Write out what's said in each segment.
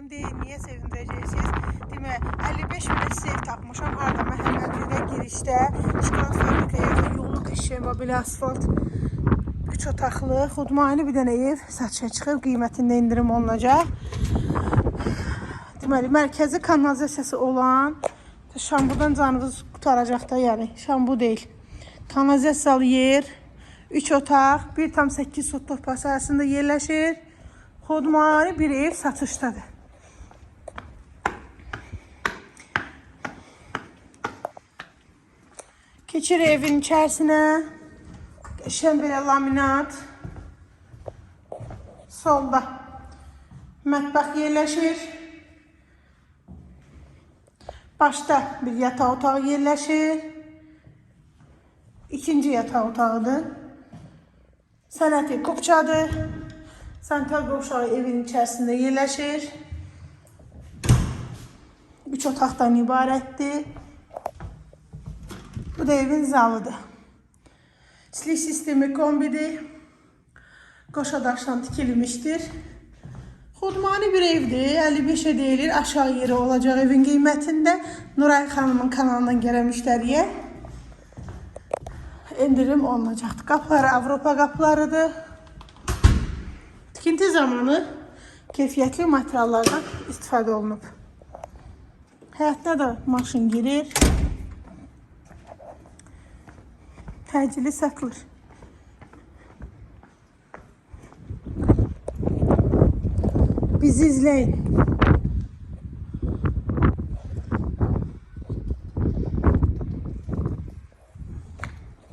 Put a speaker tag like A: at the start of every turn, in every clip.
A: sevindirəcəm deyin. Niyə sevindirəcəksiniz? Demək, 55 minə sev tapmışam. Harda Məhəmmədlidə girişdə. Şokolad fabrikaya yolluq eşeği var, belə asfalt. 3 otaqlı, xudmani bir dənə ev satışa çıxıb, qiymətində indirim olunacaq. Deməli, mərkəzi kanalizasiyası olan şambudan canınız qutaracaq da, yəni şambu deyil. Kanalizasiyalı yer, 3 otaq, 1,8 sot torpaq sahəsində yerləşir. Xudmani bir ev satışdadır. Keçir evin içərisinə. Qəşəng belə laminat. Solda mətbəx yerləşir. Başda bir yataq otağı yerləşir. İkinci yataq otağıdır. Sənəti kupçadır. Sanitar qovşağı evin içərisində yerləşir. Üç otaqdan ibarətdir. Bu da evin zalıdır. Silik sistemi kombidir. Qoşa daşdan tikilmişdir. Xudmani bir evdir. 55'e deyilir. Aşağı yeri olacaq evin qiymətində. Nuray xanımın kanalından gələn müştəriyə indirim olunacaqdır. Qapıları Avropa qapılarıdır. Tikinti zamanı keyfiyyətli materiallardan istifadə olunub. Həyətdə də maşın girir. Təcili satılır. Bizi izleyin.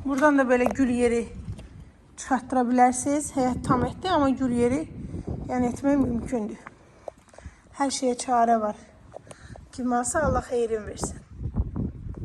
A: Buradan da böyle gül yeri çıkarttırabilirsiniz. Həyat tam etdi ama gül yeri yəni etmək mümkündür. Hər şeyə çarə var. Kim varsa Allah xeyrin versin.